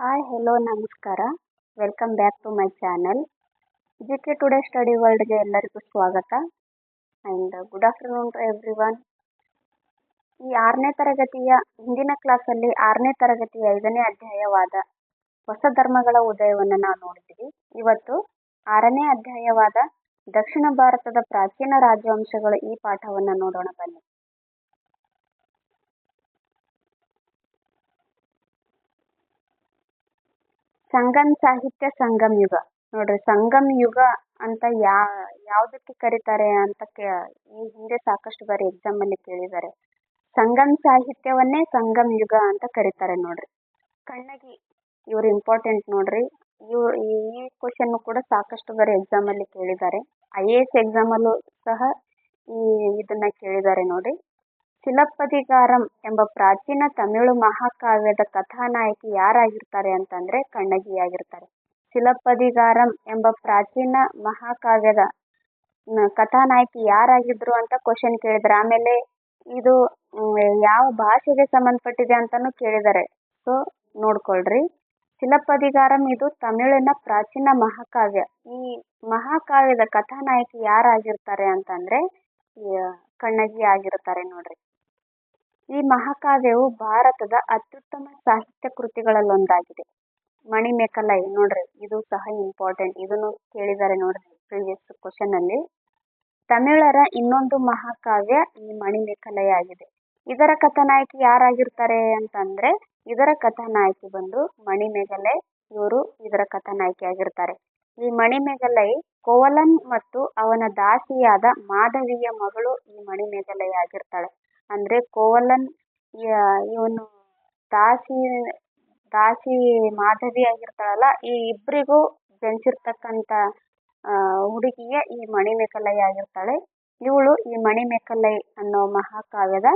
Hi hello ನಮಸ್ಕಾರ. Welcome back to my channel G K today study ವರ್ಲ್ಡ್ಗೆ ಎಲ್ಲರಿಗೂ ಸ್ವಾಗತ. And good afternoon to everyone ಈ ಆರನೇ ತರಗತಿಯ ಹಿಂದಿನ ಕ್ಲಾಸಲ್ಲಿ ಆರನೇ ತರಗತಿಯ ಐದನೇ ಅಧ್ಯಾಯವಾದ ಹೊಸ ಧರ್ಮಗಳ ಉದಯವನ್ನು ನಾವು ನೋಡಿದ್ವಿ ಇವತ್ತು ಆರನೇ ಅಧ್ಯಾಯವಾದ ದಕ್ಷಿಣ ಭಾರತದ ಪ್ರಾಚೀನ ರಾಜವಂಶಗಳು ಈ ಪಾಠವನ್ನು ನೋಡೋಣ ಬನ್ನಿ. ಸಂಗಮ್ ಸಾಹಿತ್ಯ ಸಂಗಮ್ ಯುಗ. ನೋಡ್ರಿ, ಸಂಗಮ್ ಯುಗ ಅಂತ ಯಾ, ಯಾವುದಕ್ಕೆ ಕರೀತಾರೆ ಅಂತ ಕೇ, ಈ ಹಿಂದೆ ಸಾಕಷ್ಟು ಬಾರಿ ಎಕ್ಸಾಮ್ ಅಲ್ಲಿ ಕೇಳಿದ್ದಾರೆ. ಸಂಗಮ್ ಸಾಹಿತ್ಯವನ್ನೇ ಸಂಗಮ್ ಯುಗ ಅಂತ ಕರೀತಾರೆ ನೋಡ್ರಿ. ಕಣ್ಣಗಿ ಇವ್ರು ಇಂಪಾರ್ಟೆಂಟ್ ನೋಡ್ರಿ. ಇವ್ ಈ ಕ್ವಶನ್ ಕೂಡ ಸಾಕಷ್ಟು ಬಾರಿ ಎಕ್ಸಾಮ್ ಅಲ್ಲಿ ಕೇಳಿದ್ದಾರೆ. ಐ ಎ ಎಸ್ ಎಕ್ಸಾಮ್ ಅಲ್ಲೂ ಸಹ ಈ ಇದನ್ನ ಕೇಳಿದ್ದಾರೆ ನೋಡಿ ಶಿಲಪ್ಪದಿಗಾರಂ ಎಂಬ ಪ್ರಾಚೀನ ತಮಿಳು ಮಹಾಕಾವ್ಯದ ಕಥಾನಾಯಕಿ ಯಾರಾಗಿರ್ತಾರೆ ಅಂತಂದ್ರೆ ಕಣ್ಣಗಿ ಆಗಿರ್ತಾರೆ ಶಿಲಪ್ಪದಿಗಾರಂ ಎಂಬ ಪ್ರಾಚೀನ ಮಹಾಕಾವ್ಯದ ಕಥಾನಾಯಕಿ ಯಾರಾಗಿದ್ರು ಅಂತ ಕ್ವಶನ್ ಕೇಳಿದ್ರು ಆಮೇಲೆ ಇದು ಯಾವ ಭಾಷೆಗೆ ಸಂಬಂಧಪಟ್ಟಿದೆ ಅಂತಾನು ಕೇಳಿದ್ದಾರೆ. ಸೊ ನೋಡ್ಕೊಳ್ರಿ. ಸಿಲಪ್ಪದಿಗಾರಂ ಇದು ತಮಿಳಿನ ಪ್ರಾಚೀನ ಮಹಾಕಾವ್ಯ. ಈ ಮಹಾಕಾವ್ಯದ ಕಥಾನಾಯಕಿ ಯಾರಾಗಿರ್ತಾರೆ ಅಂತಂದ್ರೆ ಕಣ್ಣಗಿ ಆಗಿರ್ತಾರೆ ನೋಡ್ರಿ. ಈ ಮಹಾಕಾವ್ಯವು ಭಾರತದ ಅತ್ಯುತ್ತಮ ಸಾಹಿತ್ಯ ಕೃತಿಗಳಲ್ಲೊಂದಾಗಿದೆ. ಮಣಿಮೇಕಲೈ ನೋಡ್ರಿ, ಇದು ಸಹ ಇಂಪಾರ್ಟೆಂಟ್ ಇದನ್ನು ಕೇಳಿದ್ದಾರೆ ನೋಡ್ರಿ ಪ್ರೀವಿಯಸ್ ಕ್ವಶನ್ ಅಲ್ಲಿ. ತಮಿಳರ ಇನ್ನೊಂದು ಮಹಾಕಾವ್ಯ ಈ ಮಣಿಮೇಕಲೈ ಆಗಿದೆ. ಇದರ ಕಥಾನಾಯಕಿ ಯಾರಾಗಿರ್ತಾರೆ ಅಂತಂದ್ರೆ, ಇದರ ಕಥಾನಾಯಕಿ ಬಂದು ಮಣಿಮೇಘಲೆ ಇವರು ಇದರ ಕಥಾನಾಯಕಿ ಆಗಿರ್ತಾರೆ. ಈ ಮಣಿಮೇಘಲೈ ಕೋವಲನ್ ಮತ್ತು ಅವನ ದಾಸಿಯಾದ ಮಾಧವಿಯ ಮಗಳು ಈ ಮಣಿಮೇಘಲೈ ಆಗಿರ್ತಾಳೆ. ಅಂದ್ರೆ ಕೋವಲನ್ ಇವನು ದಾಸಿ ದಾಸಿ ಮಾಧವಿ ಆಗಿರ್ತಾಳಲ್ಲ, ಈ ಇಬ್ಬರಿಗೂ ಜನಿಸಿರ್ತಕ್ಕಂಥ ಹುಡುಗಿಯೇ ಈ ಮಣಿಮೇಕಲೈ ಆಗಿರ್ತಾಳೆ. ಇವಳು ಈ ಮಣಿಮೇಕಲೈ ಅನ್ನೋ ಮಹಾಕಾವ್ಯದ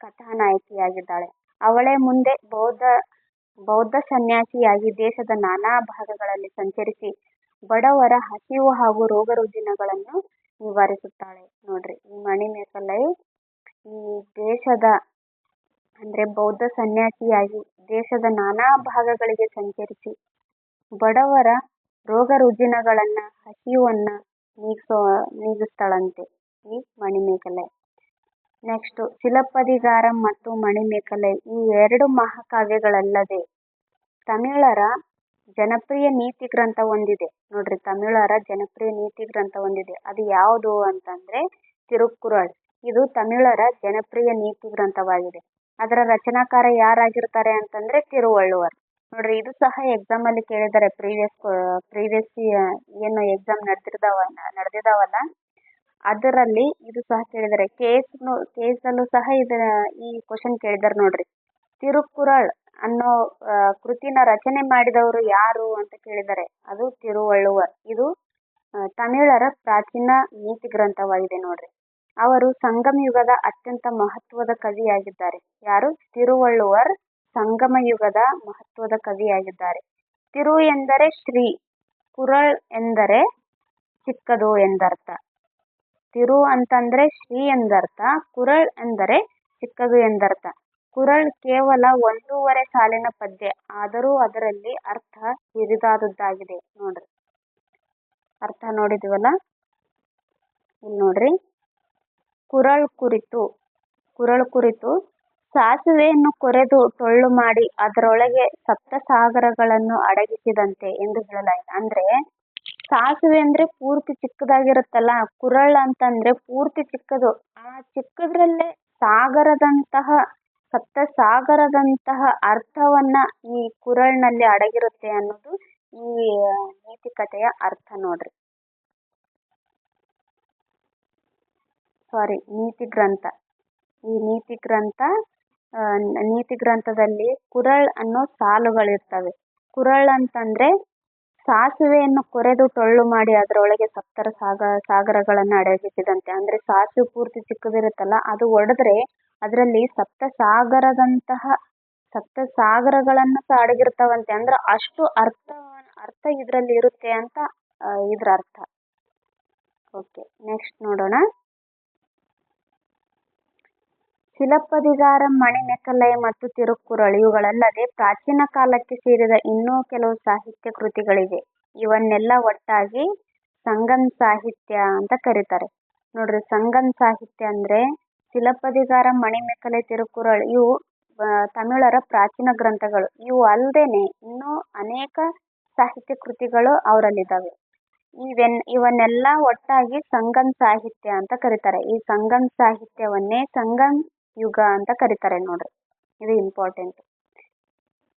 ಕಥಾನಾಯಕಿಯಾಗಿದ್ದಾಳೆ. ಅವಳೇ ಮುಂದೆ ಬೌದ್ಧ ಬೌದ್ಧ ಸನ್ಯಾಸಿಯಾಗಿ ದೇಶದ ನಾನಾ ಭಾಗಗಳಲ್ಲಿ ಸಂಚರಿಸಿ ಬಡವರ ಹಸಿವು ಹಾಗೂ ರೋಗ ರುಜಿನಗಳನ್ನು ನಿವಾರಿಸುತ್ತಾಳೆ. ನೋಡ್ರಿ, ಈ ಮಣಿಮೇಕಲೈ ಈ ದೇಶದ ಅಂದ್ರೆ ಬೌದ್ಧ ಸನ್ಯಾಸಿಯಾಗಿ ದೇಶದ ನಾನಾ ಭಾಗಗಳಿಗೆ ಸಂಚರಿಸಿ ಬಡವರ ರೋಗ ರುಜಿನಗಳನ್ನ ಹಸಿವನ್ನ ನೀಗಿಸೋ, ನೀಗಿಸ್ತಾಳಂತೆ ಈ ಮಣಿಮೇಖಲೆ ನೆಕ್ಸ್ಟು ಶಿಲಪ್ಪದಿಗಾರಂ ಮತ್ತು ಮಣಿಮೇಖಲೆ ಈ ಎರಡು ಮಹಾಕಾವ್ಯಗಳಲ್ಲದೆ ತಮಿಳರ ಜನಪ್ರಿಯ ನೀತಿ ಗ್ರಂಥ ಒಂದಿದೆ. ನೋಡ್ರಿ ತಮಿಳರ ಜನಪ್ರಿಯ ನೀತಿ ಗ್ರಂಥ ಒಂದಿದೆ. ಅದು ಯಾವುದು ಅಂತಂದ್ರೆ ತಿರುಕ್ಕುರಳ್. ಇದು ತಮಿಳರ ಜನಪ್ರಿಯ ನೀತಿ ಗ್ರಂಥವಾಗಿದೆ. ಅದರ ರಚನಾಕಾರ ಯಾರಾಗಿರ್ತಾರೆ ಅಂತಂದ್ರೆ ತಿರುವಳ್ಳುವರ್. ನೋಡ್ರಿ, ಇದು ಸಹ ಎಕ್ಸಾಮ್ ಅಲ್ಲಿ ಕೇಳಿದ್ದಾರೆ ಪ್ರೀವಿಯಸ್ ಪ್ರೀವಿಯಸ್ ಏನು ಎಕ್ಸಾಮ್ ನಡೆದಿರ್ದಾವ, ನಡೆದಿದಾವಲ್ಲ? ಅದರಲ್ಲಿ ಇದು ಸಹ ಕೇಳಿದ್ದಾರೆ ಕೇಸ್ ಅಲ್ಲೂ ಸಹ ಇದರ ಈ ಕ್ವಶನ್ ಕೇಳಿದಾರೆ ನೋಡ್ರಿ. ತಿರುಕುರಳ್ ಅನ್ನೋ ಕೃತಿನ ರಚನೆ ಮಾಡಿದವರು ಯಾರು ಅಂತ ಕೇಳಿದ್ದಾರೆ ಅದು ತಿರುವಳ್ಳುವರ್. ಇದು ತಮಿಳರ ಪ್ರಾಚೀನ ನೀತಿ ಗ್ರಂಥವಾಗಿದೆ ನೋಡ್ರಿ. ಅವರು ಸಂಗಮ ಯುಗದ ಅತ್ಯಂತ ಮಹತ್ವದ ಕವಿಯಾಗಿದ್ದಾರೆ. ಯಾರು? ತಿರುವಳ್ಳುವರ್ ಸಂಗಮ ಯುಗದ ಮಹತ್ವದ ಕವಿಯಾಗಿದ್ದಾರೆ. ತಿರು ಎಂದರೆ ಶ್ರೀ, ಕುರಳ್ ಎಂದರೆ ಚಿಕ್ಕದು ಎಂದರ್ಥ. ತಿರು ಅಂತಂದ್ರೆ ಶ್ರೀ ಎಂದರ್ಥ, ಕುರಳ್ ಎಂದರೆ ಚಿಕ್ಕದು ಎಂದರ್ಥ. ಕುರಳ್ ಕೇವಲ ಒಂದೂವರೆ ಸಾಲಿನ ಪದ್ಯ, ಆದರೂ ಅದರಲ್ಲಿ ಅರ್ಥ ಹಿರಿದಾದದ್ದಾಗಿದೆ. ನೋಡ್ರಿ. ಅರ್ಥ ನೋಡಿದಿವಲ್ಲ? ಇಲ್ಲಿ ನೋಡ್ರಿ. ಕುರಳ್ ಕುರಿತು ಕುರಳ್ ಕುರಿತು ಸಾಸುವೆಯನ್ನು ಕೊರೆದು ಟೊಳ್ಳು ಮಾಡಿ ಅದರೊಳಗೆ ಸಪ್ತ ಸಾಗರಗಳನ್ನು ಅಡಗಿಸಿದಂತೆ ಎಂದು ಹೇಳಲಾಯಿತು. ಅಂದ್ರೆ ಸಾಸಿವೆ ಅಂದ್ರೆ ಪೂರ್ತಿ ಚಿಕ್ಕದಾಗಿರುತ್ತಲ್ಲ, ಕುರಳ್ ಅಂತಂದ್ರೆ ಪೂರ್ತಿ ಚಿಕ್ಕದು. ಆ ಚಿಕ್ಕದ್ರಲ್ಲೇ ಸಾಗರದಂತಹ ಸಪ್ತ ಸಾಗರದಂತಹ ಅರ್ಥವನ್ನ ಈ ಕುರಳ್ನಲ್ಲಿ ಅಡಗಿರುತ್ತೆ ಅನ್ನೋದು ಈ ನೀತಿ ಕಥೆಯ ಅರ್ಥ ನೋಡ್ರಿ. ಸಾರಿ ನೀತಿ ಗ್ರಂಥ. ಈ ನೀತಿ ಗ್ರಂಥ ನೀತಿ ಗ್ರಂಥದಲ್ಲಿ ಕುರಳ್ ಅನ್ನೋ ಸಾಲುಗಳಿರ್ತವೆ ಕುರಳ್ ಅಂತಂದ್ರೆ ಸಾಸುವೆಯನ್ನು ಕೊರೆದು ಟೊಳ್ಳು ಮಾಡಿ ಅದರೊಳಗೆ ಸಪ್ತರ ಸಾಗ, ಸಾಗರಗಳನ್ನು ಅಡಗಿಸಿದಂತೆ. ಅಂದ್ರೆ ಸಾಸಿವೆ ಪೂರ್ತಿ ಚಿಕ್ಕದಿರುತ್ತಲ್ಲ, ಅದು ಒಡೆದ್ರೆ ಅದರಲ್ಲಿ ಸಪ್ತ ಸಾಗರದಂತಹ, ಸಪ್ತ ಸಾಗರಗಳನ್ನು ಸಹ ಅಡಗಿರ್ತಾವಂತೆ. ಅಂದ್ರೆ ಅಷ್ಟು ಅರ್ಥ ಅರ್ಥ ಇದರಲ್ಲಿ ಇರುತ್ತೆ ಅಂತ ಇದ್ರ ಅರ್ಥ ಓಕೆ ನೆಕ್ಸ್ಟ್ ನೋಡೋಣ. ಸಿಲಪ್ಪದಿಗಾರ ಮಣಿಮೆಕ್ಕಲೈ ಮತ್ತು ತಿರುಕ್ಕುರಳ್ ಇವುಗಳಲ್ಲದೆ ಪ್ರಾಚೀನ ಕಾಲಕ್ಕೆ ಸೇರಿದ ಇನ್ನೂ ಕೆಲವು ಸಾಹಿತ್ಯ ಕೃತಿಗಳಿವೆ. ಇವನ್ನೆಲ್ಲ ಒಟ್ಟಾಗಿ ಸಂಗಮ್ ಸಾಹಿತ್ಯ ಅಂತ ಕರೀತಾರೆ. ನೋಡ್ರಿ, ಸಂಗಮ್ ಸಾಹಿತ್ಯ ಅಂದ್ರೆ ಸಿಲಪ್ಪದಿಗಾರ ಮಣಿಮೆಕ್ಕಲೈ ತಿರುಕುರಳ್ ಇವು ತಮಿಳರ ಪ್ರಾಚೀನ ಗ್ರಂಥಗಳು. ಇವು ಅಲ್ದೇನೆ ಇನ್ನೂ ಅನೇಕ ಸಾಹಿತ್ಯ ಕೃತಿಗಳು ಅವರಲ್ಲಿದ್ದಾವೆ ಇವೆನ್, ಇವನ್ನೆಲ್ಲ ಒಟ್ಟಾಗಿ ಸಂಗಮ್ ಸಾಹಿತ್ಯ ಅಂತ ಕರೀತಾರೆ. ಈ ಸಂಗಮ್ ಸಾಹಿತ್ಯವನ್ನೇ ಸಂಗಮ್ ಯುಗ ಅಂತ ಕರೀತಾರೆ ನೋಡ್ರಿ. ಇದು ಇಂಪಾರ್ಟೆಂಟ್.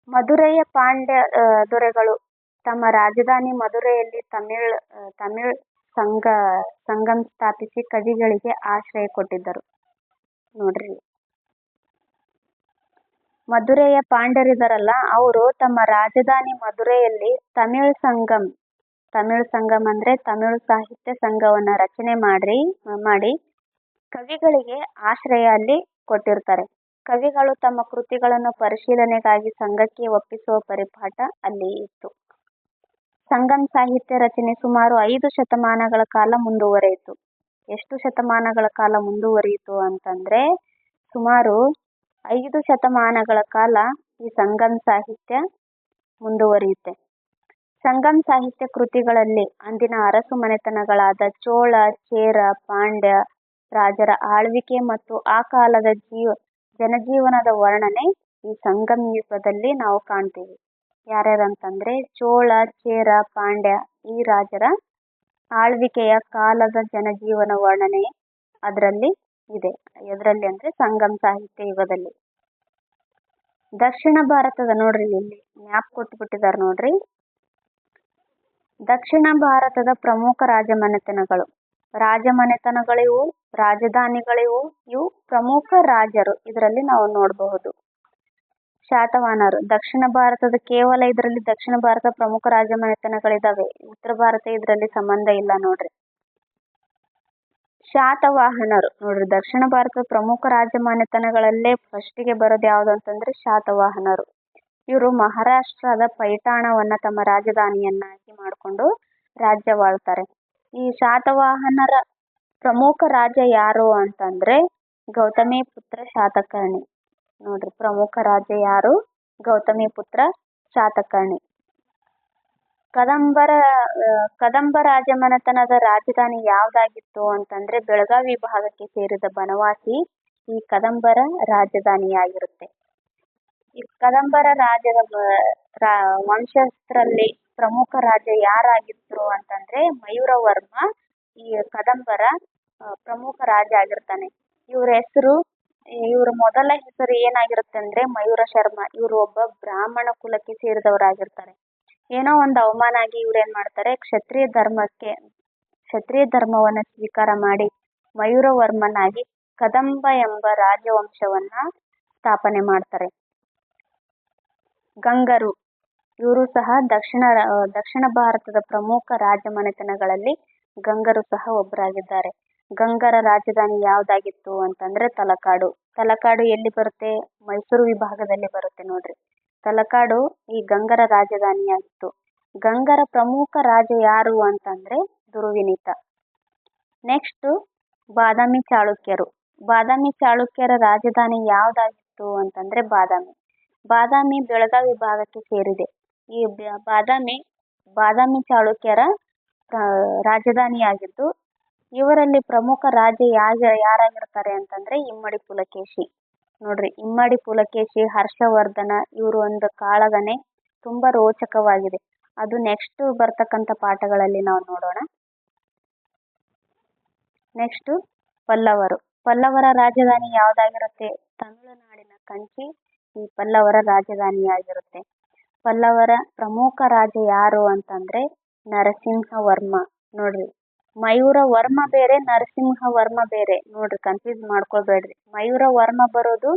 ಮಧುರೈಯ ಪಾಂಡ್ಯ ದೊರೆಗಳು ತಮ್ಮ ರಾಜಧಾನಿ ಮಧುರೈಯಲ್ಲಿ ತಮಿಳ್ ತಮಿಳ್ ಸಂಘ, ಸಂಗಮ್ ಸ್ಥಾಪಿಸಿ ಕವಿಗಳಿಗೆ ಆಶ್ರಯ ಕೊಟ್ಟಿದ್ದರು. ನೋಡ್ರಿ ಮಧುರೆಯ ಪಾಂಡರಿದಾರಲ್ಲ ಅವರು ತಮ್ಮ ರಾಜಧಾನಿ ಮಧುರೆಯಲ್ಲಿ ತಮಿಳ್ ಸಂಗಮ್ ತಮಿಳ್ ಸಂಗಮ್ ಅಂದ್ರೆ ತಮಿಳ್ ಸಾಹಿತ್ಯ ಸಂಘವನ್ನ ರಚನೆ ಮಾಡ್ರಿ, ಮಾಡಿ ಕವಿಗಳಿಗೆ ಆಶ್ರಯ ಅಲ್ಲಿ ಕೊಟ್ಟಿರ್ತಾರೆ. ಕವಿಗಳು ತಮ್ಮ ಕೃತಿಗಳನ್ನು ಪರಿಶೀಲನೆಗಾಗಿ ಸಂಘಕ್ಕೆ ಒಪ್ಪಿಸುವ ಪರಿಪಾಠ ಅಲ್ಲಿ ಇತ್ತು. ಸಂಗಮ್ ಸಾಹಿತ್ಯ ರಚನೆ ಸುಮಾರು ಐದು ಶತಮಾನಗಳ ಕಾಲ ಮುಂದುವರೆಯಿತು. ಎಷ್ಟು ಶತಮಾನಗಳ ಕಾಲ ಮುಂದುವರಿಯಿತು ಅಂತಂದ್ರೆ ಸುಮಾರು ಐದು ಶತಮಾನಗಳ ಕಾಲ ಈ ಸಂಗಮ್ ಸಾಹಿತ್ಯ ಮುಂದುವರಿಯುತ್ತೆ. ಸಂಗಮ್ ಸಾಹಿತ್ಯ ಕೃತಿಗಳಲ್ಲಿ ಅಂದಿನ ಅರಸು ಮನೆತನಗಳಾದ ಚೋಳ, ಚೇರ, ಪಾಂಡ್ಯ ರಾಜರ ಆಳ್ವಿಕೆ ಮತ್ತು ಆ ಕಾಲದ ಜನಜೀವನದ ವರ್ಣನೆ ಈ ಸಂಗಮ್ ಯುಗದಲ್ಲಿ ನಾವು ಕಾಣ್ತೀವಿ. ಯಾರ್ಯಾರಂತಂದ್ರೆ ಚೋಳ, ಚೇರ, ಪಾಂಡ್ಯ ಈ ರಾಜರ ಆಳ್ವಿಕೆಯ ಕಾಲದ ಜನಜೀವನ ವರ್ಣನೆ ಅದರಲ್ಲಿ ಇದೆ. ಎದ್ರಲ್ಲಿ ಅಂದ್ರೆ ಸಂಗಮ್ ಸಾಹಿತ್ಯ ಯುಗದಲ್ಲಿ. ದಕ್ಷಿಣ ಭಾರತದ ನೋಡ್ರಿ ಇಲ್ಲಿ ಮ್ಯಾಪ್ ಕೊಟ್ಬಿಟ್ಟಿದ್ದಾರೆ ನೋಡ್ರಿ. ದಕ್ಷಿಣ ಭಾರತದ ಪ್ರಮುಖ ರಾಜಮನೆತನಗಳು. ರಾಜಮನೆತನಗಳಿವು, ರಾಜಧಾನಿಗಳಿವು, ಇವು ಪ್ರಮುಖ ರಾಜರು ಇದರಲ್ಲಿ ನಾವು ನೋಡಬಹುದು ಶಾತವಾಹನರು ದಕ್ಷಿಣ ಭಾರತದ ಕೇವಲ ಇದರಲ್ಲಿ ದಕ್ಷಿಣ ಭಾರತ ಪ್ರಮುಖ ರಾಜಮನೆತನಗಳಿದಾವೆ. ಉತ್ತರ ಭಾರತ ಇದರಲ್ಲಿ ಸಂಬಂಧ ಇಲ್ಲ ನೋಡ್ರಿ. ಶಾತವಾಹನರು ನೋಡ್ರಿ ದಕ್ಷಿಣ ಭಾರತದ ಪ್ರಮುಖ ರಾಜಮನೆತನಗಳಲ್ಲೇ ಫಸ್ಟಿಗೆ ಬರೋದು ಯಾವ್ದು ಅಂತಂದ್ರೆ ಶಾತವಾಹನರು. ಇವರು ಮಹಾರಾಷ್ಟ್ರದ ಪೈಠಾಣವನ್ನ ತಮ್ಮ ರಾಜಧಾನಿಯನ್ನಾಗಿ ಮಾಡ್ಕೊಂಡು ರಾಜ್ಯವಾಳ್ತಾರೆ. ಈ ಶಾತವಾಹನರ ಪ್ರಮುಖ ರಾಜ ಯಾರು ಅಂತಂದ್ರೆ ಗೌತಮೀಪುತ್ರ ಶಾತಕರ್ಣಿ. ನೋಡ್ರಿ, ಪ್ರಮುಖ ರಾಜ ಯಾರು ಗೌತಮಿ ಪುತ್ರ ಶಾತಕರ್ಣಿ. ಕದಂಬರ ಕದಂಬ ರಾಜಮನೆತನದ ರಾಜಧಾನಿ ಯಾವ್ದಾಗಿತ್ತು ಅಂತಂದ್ರೆ ಬೆಳಗಾವಿ ಭಾಗಕ್ಕೆ ಸೇರಿದ ಬನವಾಸಿ ಈ ಕದಂಬರ ರಾಜಧಾನಿಯಾಗಿರುತ್ತೆ. ಈ ಕದಂಬರ ರಾಜರ ವಂಶಸ್ಥರಲ್ಲಿ ಪ್ರಮುಖ ರಾಜ ಯಾರಾಗಿದ್ರು ಅಂತಂದ್ರೆ ಮಯೂರವರ್ಮ, ಈ ಕದಂಬರ ಪ್ರಮುಖ ರಾಜ ಆಗಿರ್ತಾನೆ. ಇವ್ರ ಹೆಸರು, ಇವ್ರ ಮೊದಲ ಹೆಸರು ಏನಾಗಿರುತ್ತೆ ಅಂದ್ರೆ ಮಯೂರ ಶರ್ಮ. ಇವ್ರು ಒಬ್ಬ ಬ್ರಾಹ್ಮಣ ಕುಲಕ್ಕೆ ಸೇರಿದವರಾಗಿರ್ತಾರೆ. ಏನೋ ಒಂದು ಅವಮಾನ ಆಗಿ ಇವ್ರು ಏನ್ ಮಾಡ್ತಾರೆ, ಕ್ಷತ್ರಿಯ ಧರ್ಮಕ್ಕೆ, ಕ್ಷತ್ರಿಯ ಧರ್ಮವನ್ನ ಸ್ವೀಕಾರ ಮಾಡಿ ಮಯೂರವರ್ಮನಾಗಿ ಕದಂಬ ಎಂಬ ರಾಜವಂಶವನ್ನ ಸ್ಥಾಪನೆ ಮಾಡ್ತಾರೆ. ಗಂಗರು ಇವರು ಸಹ ದಕ್ಷಿಣ ದಕ್ಷಿಣ ಭಾರತದ ಪ್ರಮುಖ ರಾಜಮನೆತನಗಳಲ್ಲಿ ಗಂಗರು ಸಹ ಒಬ್ಬರಾಗಿದ್ದಾರೆ. ಗಂಗರ ರಾಜಧಾನಿ ಯಾವ್ದಾಗಿತ್ತು ಅಂತಂದ್ರೆ ತಲಕಾಡು. ತಲಕಾಡು ಎಲ್ಲಿ ಬರುತ್ತೆ ಮೈಸೂರು ವಿಭಾಗದಲ್ಲಿ ಬರುತ್ತೆ ನೋಡ್ರಿ. ತಲಕಾಡು ಈ ಗಂಗರ ರಾಜಧಾನಿಯಾಗಿತ್ತು. ಗಂಗರ ಪ್ರಮುಖ ರಾಜ ಯಾರು ಅಂತಂದ್ರೆ ದುರ್ವಿನೀತ. ನೆಕ್ಸ್ಟ್ ಬಾದಾಮಿ ಚಾಳುಕ್ಯರು. ಬಾದಾಮಿ ಚಾಳುಕ್ಯರ ರಾಜಧಾನಿ ಯಾವ್ದಾಗಿತ್ತು ಅಂತಂದ್ರೆ ಬಾದಾಮಿ. ಬಾದಾಮಿ ಬೆಳಗಾವಿ ವಿಭಾಗಕ್ಕೆ ಸೇರಿದೆ. ಈ ಬಾದಾಮಿ ಬಾದಾಮಿ ಚಾಳುಕ್ಯರ ರಾಜಧಾನಿಯಾಗಿದ್ದು ಇವರಲ್ಲಿ ಪ್ರಮುಖ ರಾಜ ಯಾರ ಯಾರಾಗಿರ್ತಾರೆ ಅಂತಂದ್ರೆ ಇಮ್ಮಡಿ ಪುಲಕೇಶಿ. ನೋಡ್ರಿ ಇಮ್ಮಡಿ ಪುಲಕೇಶಿ, ಹರ್ಷವರ್ಧನ ಇವರು ಒಂದು ಕಾಳಗನೆ ತುಂಬಾ ರೋಚಕವಾಗಿದೆ. ಅದು ನೆಕ್ಸ್ಟ್ ಬರ್ತಕ್ಕಂಥ ಪಾಠಗಳಲ್ಲಿ ನಾವು ನೋಡೋಣ. ನೆಕ್ಸ್ಟ್ ಪಲ್ಲವರು. ಪಲ್ಲವರ ರಾಜಧಾನಿ ಯಾವುದಾಗಿರುತ್ತೆ ತಮಿಳುನಾಡಿನ ಕಂಚಿ ಈ ಪಲ್ಲವರ ರಾಜಧಾನಿಯಾಗಿರುತ್ತೆ. ಪಲ್ಲವರ ಪ್ರಮುಖ ರಾಜ ಯಾರು ಅಂತಂದ್ರೆ ನರಸಿಂಹವರ್ಮ. ನೋಡ್ರಿ ಮಯೂರವರ್ಮ ಬೇರೆ, ನರಸಿಂಹವರ್ಮ ಬೇರೆ ನೋಡ್ರಿ ಕನ್ಫ್ಯೂಸ್ ಮಾಡ್ಕೊಬೇಡ್ರಿ. ಮಯೂರವರ್ಮ ಬರೋದು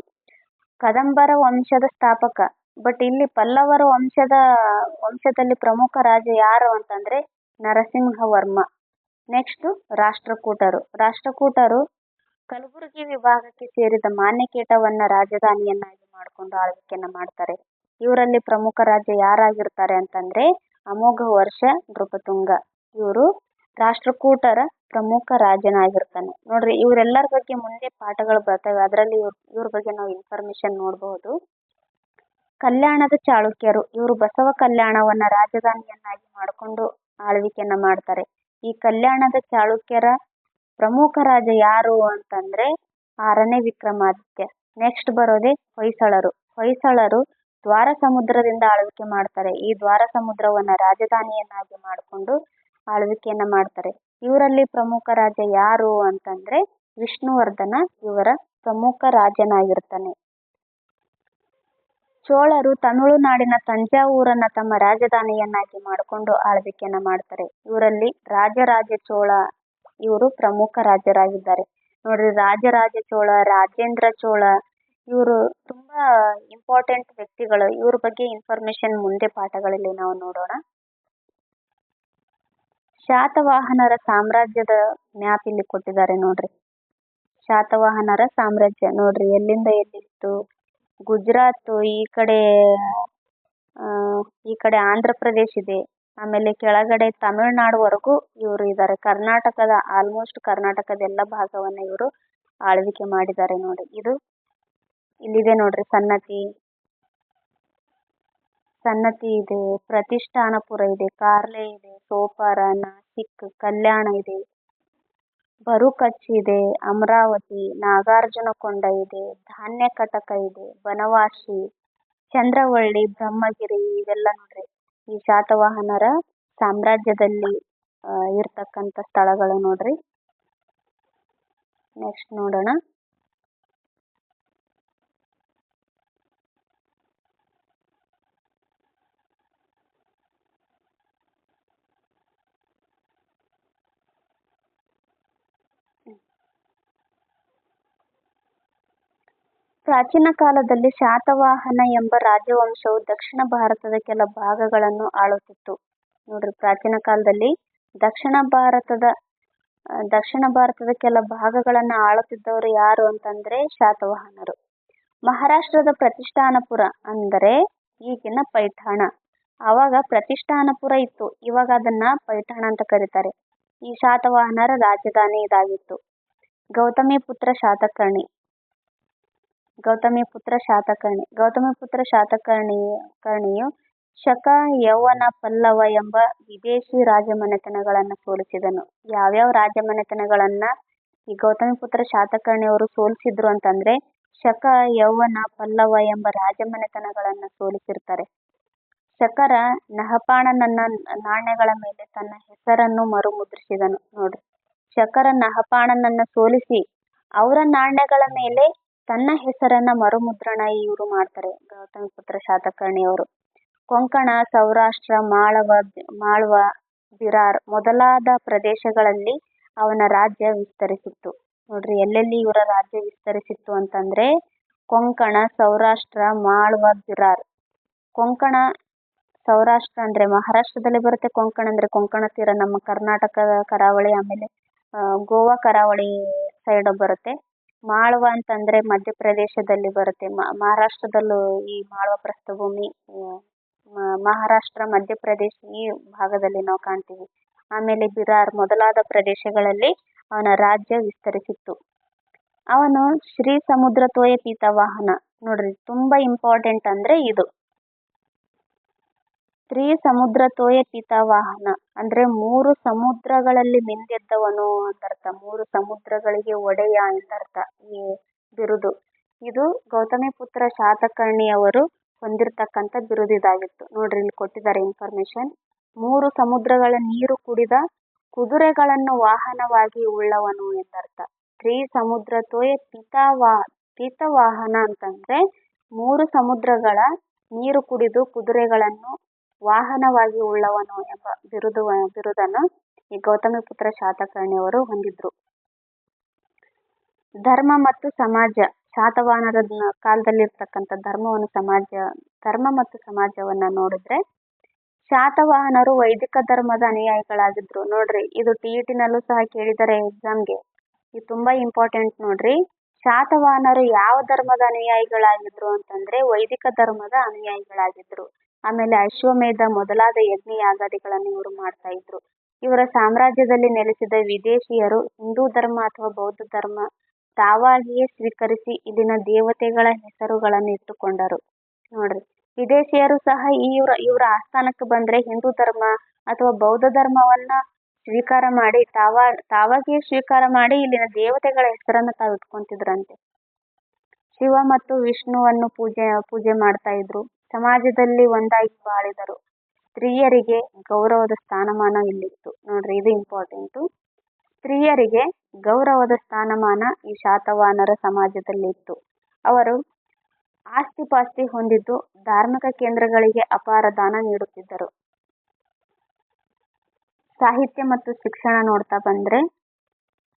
ಕದಂಬರ ವಂಶದ ಸ್ಥಾಪಕ. ಬಟ್ ಇಲ್ಲಿ ಪಲ್ಲವರ ವಂಶದ, ವಂಶದಲ್ಲಿ ಪ್ರಮುಖ ರಾಜ ಯಾರು ಅಂತಂದ್ರೆ ನರಸಿಂಹವರ್ಮ. ನೆಕ್ಸ್ಟ್ ರಾಷ್ಟ್ರಕೂಟರು. ರಾಷ್ಟ್ರಕೂಟರು ಕಲಬುರಗಿ ವಿಭಾಗಕ್ಕೆ ಸೇರಿದ ಮಾನ್ಯಕೇಟವನ್ನ ರಾಜಧಾನಿಯನ್ನಾಗಿ ಮಾಡಿಕೊಂಡು ಆಳ್ವಿಕೆಯನ್ನ ಮಾಡ್ತಾರೆ. ಇವರಲ್ಲಿ ಪ್ರಮುಖ ರಾಜ ಯಾರಾಗಿರ್ತಾರೆ ಅಂತಂದ್ರೆ ಅಮೋಘವರ್ಷ ನೃಪತುಂಗ. ಇವರು ರಾಷ್ಟ್ರಕೂಟರ ಪ್ರಮುಖ ರಾಜನಾಗಿರ್ತಾನೆ ನೋಡ್ರಿ, ಇವರೆಲ್ಲರ ಬಗ್ಗೆ ಮುಂದೆ ಪಾಠಗಳು ಬರ್ತವೆ. ಅದರಲ್ಲಿ ಇವ್ರ ಇವ್ರ ಬಗ್ಗೆ ನಾವು ಇನ್ಫಾರ್ಮೇಶನ್ ನೋಡಬಹುದು ಕಲ್ಯಾಣದ ಚಾಳುಕ್ಯರು, ಇವರು ಬಸವ ಕಲ್ಯಾಣವನ್ನ ರಾಜಧಾನಿಯನ್ನಾಗಿ ಮಾಡಿಕೊಂಡು ಆಳ್ವಿಕೆಯನ್ನ ಮಾಡ್ತಾರೆ. ಈ ಕಲ್ಯಾಣದ ಚಾಳುಕ್ಯರ ಪ್ರಮುಖ ರಾಜ ಯಾರು ಅಂತಂದ್ರೆ ಆರನೇ ವಿಕ್ರಮಾದಿತ್ಯ. ನೆಕ್ಸ್ಟ್ ಬರೋದೇ ಹೊಯ್ಸಳರು. ಹೊಯ್ಸಳರು ದ್ವಾರ ಸಮುದ್ರದಿಂದ ಆಳ್ವಿಕೆ ಮಾಡ್ತಾರೆ. ಈ ದ್ವಾರ ಸಮುದ್ರವನ್ನ ರಾಜಧಾನಿಯನ್ನಾಗಿ ಮಾಡಿಕೊಂಡು ಆಳ್ವಿಕೆಯನ್ನ ಮಾಡ್ತಾರೆ. ಇವರಲ್ಲಿ ಪ್ರಮುಖ ರಾಜ ಯಾರು ಅಂತಂದ್ರೆ ವಿಷ್ಣುವರ್ಧನ ಇವರ ಪ್ರಮುಖ ರಾಜನಾಗಿರ್ತಾನೆ. ಚೋಳರು ತಮಿಳುನಾಡಿನ ತಂಜಾವೂರನ್ನ ತಮ್ಮ ರಾಜಧಾನಿಯನ್ನಾಗಿ ಮಾಡಿಕೊಂಡು ಆಳ್ವಿಕೆಯನ್ನ ಮಾಡ್ತಾರೆ. ಇವರಲ್ಲಿ ರಾಜರಾಜ ಚೋಳ ಇವರು ಪ್ರಮುಖ ರಾಜರಾಗಿದ್ದಾರೆ. ನೋಡ್ರಿ ರಾಜರಾಜ ಚೋಳ, ರಾಜೇಂದ್ರ ಚೋಳ ಇವರು ತುಂಬಾ ಇಂಪಾರ್ಟೆಂಟ್ ವ್ಯಕ್ತಿಗಳು. ಇವ್ರ ಬಗ್ಗೆ ಇನ್ಫಾರ್ಮೇಶನ್ ಮುಂದೆ ಪಾಠಗಳಲ್ಲಿ ನಾವು ನೋಡೋಣ. ಶಾತವಾಹನರ ಸಾಮ್ರಾಜ್ಯದ ಮ್ಯಾಪ್ ಇಲ್ಲಿ ಕೊಟ್ಟಿದ್ದಾರೆ ನೋಡ್ರಿ. ಶಾತವಾಹನರ ಸಾಮ್ರಾಜ್ಯ ನೋಡ್ರಿ, ಎಲ್ಲಿಂದ ಎಲ್ಲಿತ್ತು? ಗುಜರಾತ್ ಈ ಕಡೆ ಈ ಕಡೆ ಆಂಧ್ರ ಪ್ರದೇಶ್ ಇದೆ. ಆಮೇಲೆ ಕೆಳಗಡೆ ತಮಿಳುನಾಡುವರೆಗೂ ಇವರು ಇದ್ದಾರೆ ಕರ್ನಾಟಕದ ಆಲ್ಮೋಸ್ಟ್ ಕರ್ನಾಟಕದ ಎಲ್ಲ ಭಾಗವನ್ನ ಇವರು ಆಳ್ವಿಕೆ ಮಾಡಿದ್ದಾರೆ ನೋಡಿ ಇದು ಇಲ್ಲಿದೆ ನೋಡ್ರಿ ಸನ್ನತಿ. ಸನ್ನತಿ ಇದೆ, ಪ್ರತಿಷ್ಠಾನಪುರ ಇದೆ, ಕಾರ್ಲೆ ಇದೆ, ಸೋಪಾರ, ನಾಸಿಕ್, ಕಲ್ಯಾಣ ಇದೆ ಬರುಕಚ್ ಇದೆ, ಅಮರಾವತಿ, ನಾಗಾರ್ಜುನಕೊಂಡ ಇದೆ, ಧಾನ್ಯ ಕಟಕ ಇದೆ, ಬನವಾಸಿ, ಚಂದ್ರವಳ್ಳಿ, ಬ್ರಹ್ಮಗಿರಿ ಇವೆಲ್ಲ ನೋಡ್ರಿ. ಈ ಶಾತವಾಹನರ ಸಾಮ್ರಾಜ್ಯದಲ್ಲಿ ಇರ್ತಕ್ಕಂಥ ಸ್ಥಳಗಳು ನೋಡ್ರಿ. ನೆಕ್ಸ್ಟ್ ನೋಡೋಣ. ಪ್ರಾಚೀನ ಕಾಲದಲ್ಲಿ ಶಾತವಾಹನ ಎಂಬ ರಾಜವಂಶವು ದಕ್ಷಿಣ ಭಾರತದ ಕೆಲ ಭಾಗಗಳನ್ನು ಆಳುತ್ತಿತ್ತು. ನೋಡ್ರಿ, ಪ್ರಾಚೀನ ಕಾಲದಲ್ಲಿ ದಕ್ಷಿಣ ಭಾರತದ ದಕ್ಷಿಣ ಭಾರತದ ಕೆಲ ಭಾಗಗಳನ್ನು ಆಳುತ್ತಿದ್ದವರು ಯಾರು ಅಂತಂದ್ರೆ ಶಾತವಾಹನರು. ಮಹಾರಾಷ್ಟ್ರದ ಪ್ರತಿಷ್ಠಾನಪುರ ಅಂದರೆ ಈಗಿನ ಪೈಠಾಣ. ಆವಾಗ ಪ್ರತಿಷ್ಠಾನಪುರ ಇತ್ತು, ಇವಾಗ ಅದನ್ನ ಪೈಠಾಣ ಅಂತ ಕರೀತಾರೆ. ಈ ಶಾತವಾಹನರ ರಾಜಧಾನಿ ಇದಾಗಿತ್ತು. ಗೌತಮಿ ಪುತ್ರ ಶಾತಕರ್ಣಿ. ಗೌತಮಿ ಪುತ್ರ ಶಾತಕರ್ಣಿ ಗೌತಮಿ ಪುತ್ರ ಶಾತಕರ್ಣಿ ಕರ್ಣಿಯು ಶಕ ಯೌವನ ಪಲ್ಲವ ಎಂಬ ವಿದೇಶಿ ರಾಜಮನೆತನಗಳನ್ನು ಸೋಲಿಸಿದನು. ಯಾವ್ಯಾವ ರಾಜಮನೆತನಗಳನ್ನ ಈ ಗೌತಮಿ ಪುತ್ರ ಶಾತಕರ್ಣಿಯವರು ಸೋಲಿಸಿದ್ರು ಅಂತಂದ್ರೆ, ಶಕ ಯೌವನ ಪಲ್ಲವ ಎಂಬ ರಾಜಮನೆತನಗಳನ್ನ ಸೋಲಿಸಿರ್ತಾರೆ. ಶಕರ ನಹಪಾಣನನ್ನ ನಾಣ್ಯಗಳ ಮೇಲೆ ತನ್ನ ಹೆಸರನ್ನು ಮರುಮುದ್ರಿಸಿದನು. ನೋಡ್ರಿ ಶಕರ ನಹಪಾಣನನ್ನ ಸೋಲಿಸಿ ಅವರ ನಾಣ್ಯಗಳ ಮೇಲೆ ತನ್ನ ಹೆಸರನ್ನ ಮರುಮುದ್ರಣ ಇವರು ಮಾಡ್ತಾರೆ. ಗೌತಮಿ ಪುತ್ರ ಶಾತಕರ್ಣಿಯವರು. ಕೊಂಕಣ, ಸೌರಾಷ್ಟ್ರ, ಮಾಳವ, ಮಾಳ್ವ, ಬಿರಾರ್ ಮೊದಲಾದ ಪ್ರದೇಶಗಳಲ್ಲಿ ಅವನ ರಾಜ್ಯ ವಿಸ್ತರಿಸಿತ್ತು. ನೋಡ್ರಿ, ಎಲ್ಲೆಲ್ಲಿ ಇವರ ರಾಜ್ಯ ವಿಸ್ತರಿಸಿತ್ತು ಅಂತಂದ್ರೆ ಕೊಂಕಣ, ಸೌರಾಷ್ಟ್ರ, ಮಾಳ್ವ, ಬಿರಾರ್. ಕೊಂಕಣ, ಸೌರಾಷ್ಟ್ರ ಅಂದ್ರೆ ಮಹಾರಾಷ್ಟ್ರದಲ್ಲಿ ಬರುತ್ತೆ, ಕೊಂಕಣ ಅಂದ್ರೆ ಕೊಂಕಣ ತೀರ ನಮ್ಮ ಕರ್ನಾಟಕದ ಕರಾವಳಿ, ಆಮೇಲೆ ಗೋವಾ ಕರಾವಳಿ ಸೈಡ್ ಬರುತ್ತೆ. ಮಾಳ್ವ ಅಂತಂದ್ರೆ ಮಧ್ಯಪ್ರದೇಶದಲ್ಲಿ ಬರುತ್ತೆ. ಮಹಾರಾಷ್ಟ್ರದಲ್ಲೂ ಈ ಮಾಳ್ವ ಪ್ರಸ್ಥಭೂಮಿ ಮಹಾರಾಷ್ಟ್ರ, ಮಧ್ಯಪ್ರದೇಶ ಈ ಭಾಗದಲ್ಲಿ ನಾವು ಕಾಣ್ತೀವಿ. ಆಮೇಲೆ ಬಿರಾರ್ ಮೊದಲಾದ ಪ್ರದೇಶಗಳಲ್ಲಿ ಅವನ ರಾಜ್ಯ ವಿಸ್ತರಿಸಿತ್ತು. ಅವನು ಶ್ರೀ ಸಮುದ್ರ ತೋಯ ಪೀತವಾಹನ ನೋಡ್ರಿ, ತುಂಬಾ ಇಂಪಾರ್ಟೆಂಟ್ ಅಂದ್ರೆ ಇದು. ಶ್ರೀ ಸಮುದ್ರ ತೋಯ ಪೀತವಾಹನ ಅಂದ್ರೆ ಮೂರು ಸಮುದ್ರಗಳಲ್ಲಿ ಮಿಂದೆದ್ದವನು ಅಂತರ್ಥ ಮೂರು ಸಮುದ್ರಗಳಿಗೆ ಒಡೆಯ ಎಂದರ್ಥ ಈ ಬಿರುದು. ಇದು ಗೌತಮಿ ಪುತ್ರ ಶಾತಕರ್ಣಿಯವರು ಹೊಂದಿರತಕ್ಕಂಥ ಬಿರುದು ಇದಾಗಿತ್ತು. ನೋಡ್ರಿ, ಇಲ್ಲಿ ಕೊಟ್ಟಿದ್ದಾರೆ ಇನ್ಫಾರ್ಮೇಶನ್ ಮೂರು ಸಮುದ್ರಗಳ ನೀರು ಕುಡಿದ ಕುದುರೆಗಳನ್ನು ವಾಹನವಾಗಿ ಉಳ್ಳವನು ಎಂದರ್ಥ ತ್ರೀ ಸಮುದ್ರ ತೋಯ ಪಿತಾವಾ ಪೀತವಾಹನ ಅಂತಂದ್ರೆ ಮೂರು ಸಮುದ್ರಗಳ ನೀರು ಕುಡಿದು ಕುದುರೆಗಳನ್ನು ವಾಹನವಾಗಿ ಉಳ್ಳವನು ಎಂಬ ಬಿರುದು, ಬಿರುದನ್ನು ಈ ಗೌತಮಿ ಪುತ್ರ ಶಾತಕರ್ಣಿಯವರು ಹೊಂದಿದ್ರು. ಧರ್ಮ ಮತ್ತು ಸಮಾಜ ಶಾತವಾಹನರ ಕಾಲದಲ್ಲಿ ಇರತಕ್ಕಂತ ಧರ್ಮವನ್ನು ಸಮಾಜ, ಧರ್ಮ ಮತ್ತು ಸಮಾಜವನ್ನ ನೋಡಿದ್ರೆ ಶಾತವಾಹನರು ವೈದಿಕ ಧರ್ಮದ ಅನುಯಾಯಿಗಳಾಗಿದ್ರು. ನೋಡ್ರಿ, ಇದು ಟಿ ಇ ಟಿನಲ್ಲೂ ಸಹ ಕೇಳಿದ್ದಾರೆ ಎಕ್ಸಾಮ್ಗೆ. ಇದು ತುಂಬಾ ಇಂಪಾರ್ಟೆಂಟ್ ನೋಡ್ರಿ. ಶಾತವಾಹನರು ಯಾವ ಧರ್ಮದ ಅನುಯಾಯಿಗಳಾಗಿದ್ರು ಅಂತಂದ್ರೆ ವೈದಿಕ ಧರ್ಮದ ಅನುಯಾಯಿಗಳಾಗಿದ್ರು. ಆಮೇಲೆ ಅಶ್ವಮೇಧ ಮೊದಲಾದ ಯಜ್ಞ ಯಾಗಾದಿಗಳನ್ನು ಇವರು ಮಾಡ್ತಾ ಇದ್ರು. ಇವರ ಸಾಮ್ರಾಜ್ಯದಲ್ಲಿ ನೆಲೆಸಿದ ವಿದೇಶಿಯರು ಹಿಂದೂ ಧರ್ಮ ಅಥವಾ ಬೌದ್ಧ ಧರ್ಮ ತಾವಾಗಿಯೇ ಸ್ವೀಕರಿಸಿ ಇಲ್ಲಿನ ದೇವತೆಗಳ ಹೆಸರುಗಳನ್ನು ಇಟ್ಟುಕೊಂಡರು. ನೋಡ್ರಿ, ವಿದೇಶಿಯರು ಸಹ ಇವರ ಇವ್ರ, ಇವರ ಆಸ್ಥಾನಕ್ಕೆ ಬಂದ್ರೆ ಹಿಂದೂ ಧರ್ಮ ಅಥವಾ ಬೌದ್ಧ ಧರ್ಮವನ್ನ ಸ್ವೀಕಾರ ಮಾಡಿ ತಾವ, ತಾವಾಗಿಯೇ ಸ್ವೀಕಾರ ಮಾಡಿ ಇಲ್ಲಿನ ದೇವತೆಗಳ ಹೆಸರನ್ನ ತಾವು ಇಟ್ಕೊಂತಿದ್ರಂತೆ. ಶಿವ ಮತ್ತು ವಿಷ್ಣುವನ್ನು ಪೂಜೆ ಪೂಜೆ ಮಾಡ್ತಾ ಇದ್ರು. ಸಮಾಜದಲ್ಲಿ ಒಂದಾಗಿ ಬಾಳಿದರು. ಸ್ತ್ರೀಯರಿಗೆ ಗೌರವದ ಸ್ಥಾನಮಾನ ಇಲ್ಲಿತ್ತು. ನೋಡ್ರಿ ಇದು ಇಂಪಾರ್ಟೆಂಟು ಸ್ತ್ರೀಯರಿಗೆ ಗೌರವದ ಸ್ಥಾನಮಾನ ಈ ಶಾತವಾಹನರ ಸಮಾಜದಲ್ಲಿ ಇತ್ತು ಅವರು ಆಸ್ತಿ ಪಾಸ್ತಿ ಹೊಂದಿದ್ದು ಧಾರ್ಮಿಕ ಕೇಂದ್ರಗಳಿಗೆ ಅಪಾರ ದಾನ ನೀಡುತ್ತಿದ್ದರು. ಸಾಹಿತ್ಯ ಮತ್ತು ಶಿಕ್ಷಣ ನೋಡ್ತಾ ಬಂದ್ರೆ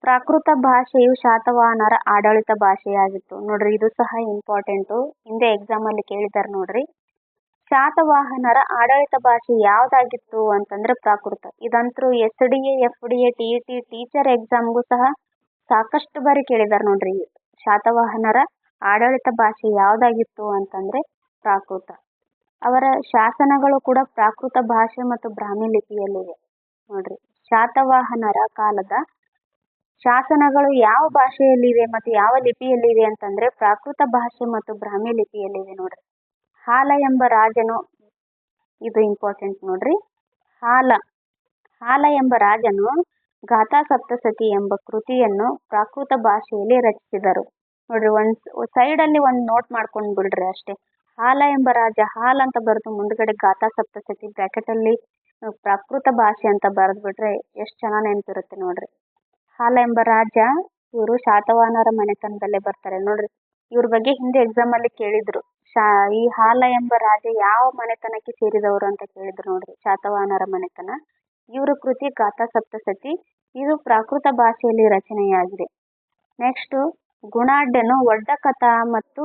ಪ್ರಾಕೃತ ಭಾಷೆಯು ಶಾತವಾಹನರ ಆಡಳಿತ ಭಾಷೆಯಾಗಿತ್ತು. ನೋಡ್ರಿ ಇದು ಸಹ ಇಂಪಾರ್ಟೆಂಟು ಹಿಂದೆ ಎಕ್ಸಾಮ್ ಅಲ್ಲಿ ಕೇಳಿದಾರೆ ನೋಡ್ರಿ. ಶಾತವಾಹನರ ಆಡಳಿತ ಭಾಷೆ ಯಾವ್ದಾಗಿತ್ತು ಅಂತಂದ್ರೆ Prakrit. ಇದಂತರೂ S D A, F D A, T E T, teacher ಎಕ್ಸಾಮ್ಗೂ ಸಹ ಸಾಕಷ್ಟು ಬಾರಿ ಕೇಳಿದಾರೆ ನೋಡ್ರಿ ಶಾತವಾಹನರ ಆಡಳಿತ ಭಾಷೆ ಯಾವ್ದಾಗಿತ್ತು ಅಂತಂದ್ರೆ ಪ್ರಾಕೃತ. ಅವರ ಶಾಸನಗಳು ಕೂಡ ಪ್ರಾಕೃತ ಭಾಷೆ ಮತ್ತು ಬ್ರಾಹ್ಮಿ ಲಿಪಿಯಲ್ಲಿವೆ ನೋಡ್ರಿ ಶಾತವಾಹನರ ಕಾಲದ ಶಾಸನಗಳು ಯಾವ ಭಾಷೆಯಲ್ಲಿವೆ ಮತ್ತು ಯಾವ ಲಿಪಿಯಲ್ಲಿವೆ ಅಂತಂದ್ರೆ ಪ್ರಾಕೃತ ಭಾಷೆ ಮತ್ತು ಬ್ರಾಹ್ಮಿ ಲಿಪಿಯಲ್ಲಿವೆ ನೋಡ್ರಿ. ಹಾಲ ಎಂಬ ರಾಜನು, ಇದು ಇಂಪಾರ್ಟೆಂಟ್ ನೋಡ್ರಿ. ಹಾಲ ಹಾಲ ಎಂಬ ರಾಜನು ಗಾಥಾ ಸಪ್ತಸತಿ ಎಂಬ ಕೃತಿಯನ್ನು ಪ್ರಾಕೃತ ಭಾಷೆಯಲ್ಲಿ ರಚಿಸಿದರು. ನೋಡ್ರಿ, ಒಂದ್ ಸೈಡ್ ಅಲ್ಲಿ ಒಂದ್ ನೋಟ್ ಮಾಡ್ಕೊಂಡು ಬಿಡ್ರಿ ಅಷ್ಟೇ. ಹಾಲ ಎಂಬ ರಾಜ, ಹಾಲ್ ಅಂತ ಬರೆದು ಮುಂದ್ಗಡೆ ಗಾಥಾ ಸಪ್ತಸತಿ ಬ್ರಾಕೆಟ್ ಅಲ್ಲಿ ಪ್ರಾಕೃತ ಭಾಷೆ ಅಂತ ಬರೆದು ಬಿಟ್ರೆ ಎಷ್ಟು ಚೆನ್ನಾಗಿ ನೆನಪಿರುತ್ತೆ ನೋಡ್ರಿ. ಹಾಲ ಎಂಬ ರಾಜ, ಇವರು ಶಾತವಾಹನರ ಮನೆತನದಲ್ಲೇ ಬರ್ತಾರೆ ನೋಡ್ರಿ. ಇವ್ರ ಬಗ್ಗೆ ಹಿಂದೆ ಎಕ್ಸಾಮ್ ಅಲ್ಲಿ ಕೇಳಿದ್ರು. ಶಾ, ಈ ಹಾಲ ಎಂಬ ರಾಜ ಯಾವ ಮನೆತನಕ್ಕೆ ಸೇರಿದವರು ಅಂತ ಕೇಳಿದ್ರು ನೋಡ್ರಿ ಶಾತವಾಹನರ ಮನೆತನ. ಇವರ ಕೃತಿ, ಗಾಥಾ, ಸಪ್ತಸತಿ. ಇದು ಪ್ರಾಕೃತ ಭಾಷೆಯಲ್ಲಿ ರಚನೆಯಾಗಿದೆ. ನೆಕ್ಸ್ಟ್ ಗುಣಾಢ್ಯನು ಒಡ್ಡಕಥಾ ಮತ್ತು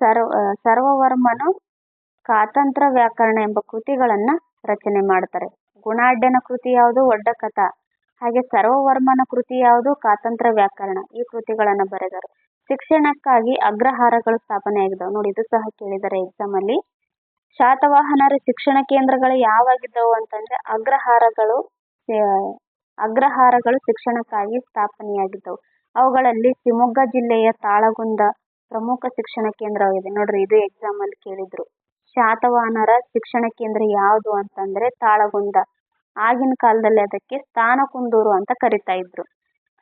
ಸರ್ವ ಸರ್ವವರ್ಮನು ಕಾತಂತ್ರ ವ್ಯಾಕರಣ ಎಂಬ ಕೃತಿಗಳನ್ನ ರಚನೆ ಮಾಡ್ತಾರೆ. ಗುಣಾಢ್ಯನ ಕೃತಿ ಯಾವುದು? ಒಡ್ಡಕಥಾ ಹಾಗೆ ಸರ್ವವರ್ಮನ ಕೃತಿ ಯಾವುದು? ಕಾತಂತ್ರ ವ್ಯಾಕರಣ. ಈ ಕೃತಿಗಳನ್ನ ಬರೆದರು ಶಿಕ್ಷಣಕ್ಕಾಗಿ ಅಗ್ರಹಾರಗಳು ಸ್ಥಾಪನೆ ಆಗಿದ್ದಾವೆ ನೋಡಿ, ಇದು ಸಹ ಕೇಳಿದ್ದಾರೆ ಎಕ್ಸಾಮ್ ಅಲ್ಲಿ. ಶಾತವಾಹನರ ಶಿಕ್ಷಣ ಕೇಂದ್ರಗಳು ಯಾವಾಗಿದ್ದವು ಅಂತಂದ್ರೆ ಅಗ್ರಹಾರಗಳು ಅಗ್ರಹಾರಗಳು ಶಿಕ್ಷಣಕ್ಕಾಗಿ ಸ್ಥಾಪನೆಯಾಗಿದ್ದವು. ಅವುಗಳಲ್ಲಿ ಶಿವಮೊಗ್ಗ ಜಿಲ್ಲೆಯ ತಾಳಗುಂದ ಪ್ರಮುಖ ಶಿಕ್ಷಣ ಕೇಂದ್ರವಾಗಿದೆ. ನೋಡ್ರಿ, ಇದು ಎಕ್ಸಾಮ್ ಅಲ್ಲಿ ಕೇಳಿದ್ರು. ಶಾತವಾಹನರ ಶಿಕ್ಷಣ ಕೇಂದ್ರ ಯಾವುದು ಅಂತಂದ್ರೆ ತಾಳಗುಂದ. ಆಗಿನ ಕಾಲದಲ್ಲಿ ಅದಕ್ಕೆ ಸ್ಥಾನಕುಂದೂರು ಅಂತ ಕರಿತಾ ಇದ್ರು.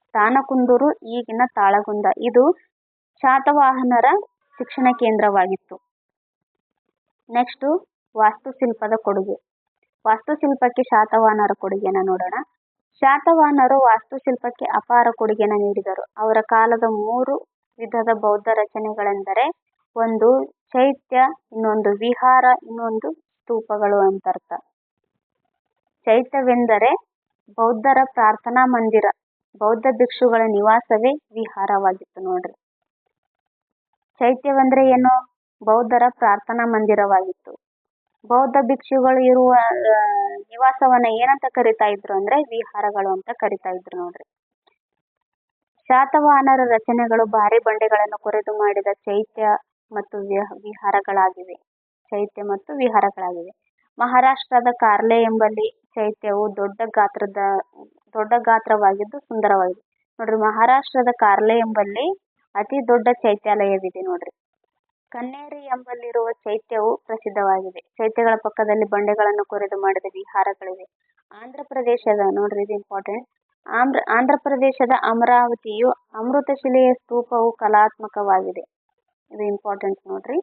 ಸ್ಥಾನಕುಂದೂರು, ಈಗಿನ ತಾಳಗುಂದ. ಇದು ಶಾತವಾಹನರ ಶಿಕ್ಷಣ ಕೇಂದ್ರವಾಗಿತ್ತು. ನೆಕ್ಸ್ಟ್ ವಾಸ್ತುಶಿಲ್ಪದ ಕೊಡುಗೆ. ವಾಸ್ತುಶಿಲ್ಪಕ್ಕೆ ಶಾತವಾಹನರ ಕೊಡುಗೆನ ನೋಡೋಣ. ಶಾತವಾಹನರು ವಾಸ್ತುಶಿಲ್ಪಕ್ಕೆ ಅಪಾರ ಕೊಡುಗೆನ ನೀಡಿದರು. ಅವರ ಕಾಲದ ಮೂರು ವಿಧದ ಬೌದ್ಧ ರಚನೆಗಳೆಂದರೆ ಒಂದು ಚೈತ್ಯ, ಇನ್ನೊಂದು ವಿಹಾರ, ಇನ್ನೊಂದು ಸ್ತೂಪಗಳು ಅಂತರ್ಥ. ಚೈತ್ಯವೆಂದರೆ ಬೌದ್ಧರ ಪ್ರಾರ್ಥನಾ ಮಂದಿರ. ಬೌದ್ಧ ಭಿಕ್ಷುಗಳ ನಿವಾಸವೇ ವಿಹಾರವಾಗಿತ್ತು ನೋಡ್ರಿ. ಚೈತ್ಯವೆಂದ್ರೆ ಏನು? ಬೌದ್ಧರ ಪ್ರಾರ್ಥನಾ ಮಂದಿರವಾಗಿತ್ತು. ಬೌದ್ಧ ಭಿಕ್ಷುಗಳು ಇರುವ ನಿವಾಸವನ್ನ ಏನಂತ ಕರಿತಾ ಇದ್ರು ಅಂದ್ರೆ ವಿಹಾರಗಳು ಅಂತ ಕರಿತಾ ಇದ್ರು ನೋಡ್ರಿ. ಶಾತವಾಹನರ ರಚನೆಗಳು ಭಾರಿ ಬಂಡೆಗಳನ್ನು ಕೊರೆದು ಮಾಡಿದ ಚೈತ್ಯ ಮತ್ತು ವಿಹಾರಗಳಾಗಿವೆ. ಚೈತ್ಯ ಮತ್ತು ವಿಹಾರಗಳಾಗಿವೆ. ಮಹಾರಾಷ್ಟ್ರದ ಕಾರ್ಲೆ ಎಂಬಲ್ಲಿ ಚೈತ್ಯವು ದೊಡ್ಡ ಗಾತ್ರದ, ದೊಡ್ಡ ಗಾತ್ರವಾಗಿದ್ದು ಸುಂದರವಾಗಿದೆ. ನೋಡ್ರಿ ಮಹಾರಾಷ್ಟ್ರದ ಕಾರ್ಲೆ ಎಂಬಲ್ಲಿ ಅತಿ ದೊಡ್ಡ ಚೈತ್ಯಾಲಯವಿದೆ ನೋಡ್ರಿ. ಕನ್ನೇರಿ ಎಂಬಲ್ಲಿರುವ ಚೈತ್ಯವು ಪ್ರಸಿದ್ಧವಾಗಿದೆ. ಚೈತ್ಯಗಳ ಪಕ್ಕದಲ್ಲಿ ಬಂಡೆಗಳನ್ನು ಕೊರೆದು ಮಾಡಿದ ವಿಹಾರಗಳಿವೆ. ಆಂಧ್ರ ಪ್ರದೇಶದ ನೋಡ್ರಿ ಇದು ಇಂಪಾರ್ಟೆಂಟ್ ಆಂಧ್ರ ಆಂಧ್ರ ಪ್ರದೇಶದ ಅಮರಾವತಿಯು ಅಮೃತಶಿಲೆಯ ಸ್ತೂಪವು ಕಲಾತ್ಮಕವಾಗಿದೆ. ಇದು ಇಂಪಾರ್ಟೆಂಟ್ ನೋಡ್ರಿ.